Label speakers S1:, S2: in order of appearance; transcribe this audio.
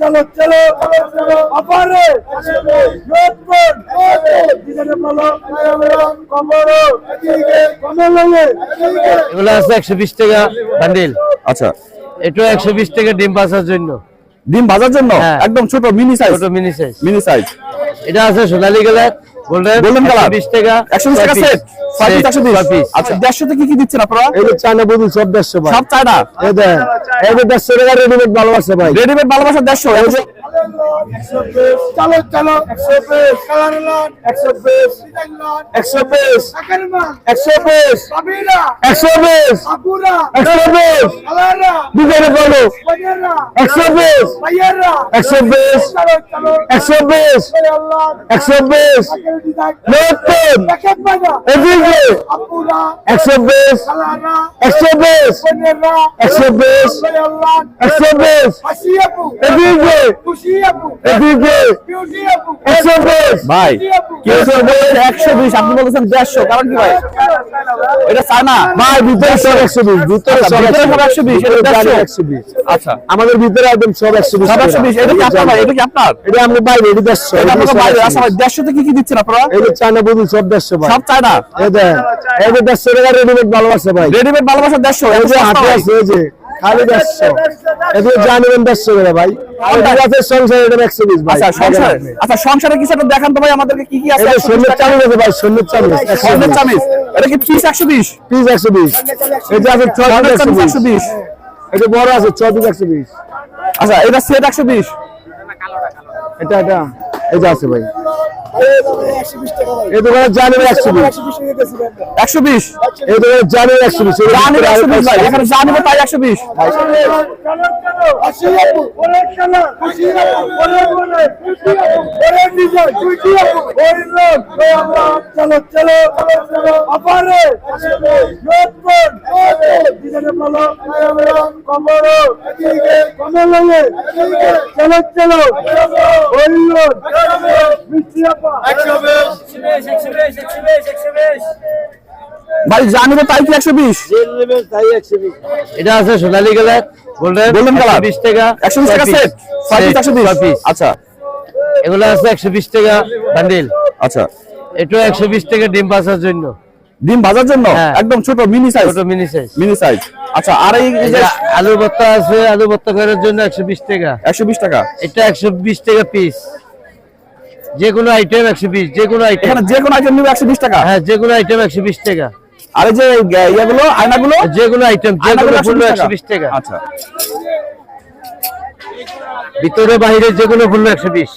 S1: চলো চলো অপারে যোধপুর দিদারে বলো কমর কমল।
S2: এগুলো আছে একশো বিশ টাকা বান্ডিল
S3: আচ্ছা।
S2: এটা একশো বিশ টাকা ডিম বাসার জন্য।
S3: ডিম ভাজার জন্য?
S2: হ্যাঁ।
S3: একদম ছোট মিনি সাইজ
S2: ছোট মিনি সাইজ
S3: মিনি সাইজ
S2: এটা আছে সোনালি কালার। গোল্ডেন। টাকা
S3: টাকা সেট পিস আচ্ছা কি কি দিচ্ছেন আপনারা?
S1: এই চায়না সব ভাই।
S3: সব চায়না?
S1: এই দেখ এই যে দেড়শো টাকা রেডিমেড ভাই।
S3: ভালোবাসা দেড়শো।
S1: চলো চলো একশো বিশ কালার লট একশো বিশ একশো বিশ একশো বিশ একশো বিশ একশো বিশ দুজনে বলো একশো বিশ একশো বিশ একশো বিশ একশো বিশ নতুন এদিকে একশো বিশ একশো বিশ একশো বিশ একশো বিশ এদিকে
S3: ভাই একশো বিশ আপনি বলছেন দেড়শো কারণ কি ভাই? এটা চায়না
S1: ভাই ভিতরে সব একশো বিশ ভিতরে সব
S3: ভিতরে সব 120, এটা দেড়শো।
S1: একশো বিশ।
S3: আচ্ছা।
S1: আমাদের ভিতরে একদম সব একশো বিশ।
S3: সব একশো বিশ এটা কি আপনার এটা কি আপনার?
S1: এটা আমরা বাইরে এটা দেড়শো।
S3: এটা বাইরে। আচ্ছা ভাই দেড়শোতে কি কি দিচ্ছেন আপনারা?
S1: চায়না বদল সব দেড়শো ভাই।
S3: সব চায়না?
S1: দেড়শো টাকা রেডিমেড ভালো আছে ভাই।
S3: রেডিমেড ভালোবাসা দেড়শো
S1: এই যে
S3: সস্তা
S1: হাতে আছে এই যে খালি দেড়শো। এদিকে জানবেন দেড়শো করে ভাই। আর আছে সংসার এটা একশো বিশ ভাই।
S3: আচ্ছা সংসার আচ্ছা সংসারে কিছু একটা দেখান তো ভাই আমাদেরকে কি কি আছে?
S1: যে সন্ন্যের আছে ভাই সন্ন্যের চামিচ।
S3: স্বর্ণের চামিচ? এটা কি পিস একশো বিশ?
S1: পিস একশো বিশ। যে আছে ছয় একশো বিশ। এটা বড় আছে ছয় পিস একশো বিশ।
S3: আচ্ছা এটা সেট একশো বিশ।
S1: এটা এটা। যে আছে ভাই। এই দোকানে জানবে একশো বিশ।
S3: একশো বিশ?
S1: এই দোকানে জানবে একশো
S3: একশো বিশ এখানে জানিবে তাই একশো বিশ।
S1: চলো চলো।
S3: তাই কি একশো বিশ?
S2: এটা আছে সোনালী কালার গোল্ডেন
S3: Golden colour।
S2: বিশ টাকা।
S3: একশো বিশ টাকা সেট একশো বিশ? আচ্ছা।
S2: এগুলো আছে একশো বিশ টাকা বান্ডিল।
S3: আচ্ছা।
S2: এটা একশো বিশ টাকা ডিম জন্য।
S3: ডিম ভাজার জন্য। একদম ছোট মিনি সাইজ
S2: ছোট মিনি সাইজ
S3: মিনি সাইজ আচ্ছা আর এই যে
S2: আলু ভর্তা আছে আলু ভর্তা করার জন্য একশো বিশ টাকা।
S3: একশো বিশ টাকা।
S2: এটা একশো বিশ টাকা পিস যে কোনো আইটেম একশো বিশ যে কোনো আইটেম
S3: এখানে যে কোনো আইটেম নিবে একশো বিশ টাকা?
S2: হ্যাঁ যে কোনো আইটেম একশো বিশ টাকা।
S3: আর এই যে ইয়াগুলো আয়নাগুলো?
S2: যে কোনো আইটেম যে কোনো ফুল
S3: 120
S2: একশো বিশ টাকা।
S3: আচ্ছা।
S2: ভিতরে বাইরে যে কোনো ফুল একশো বিশ।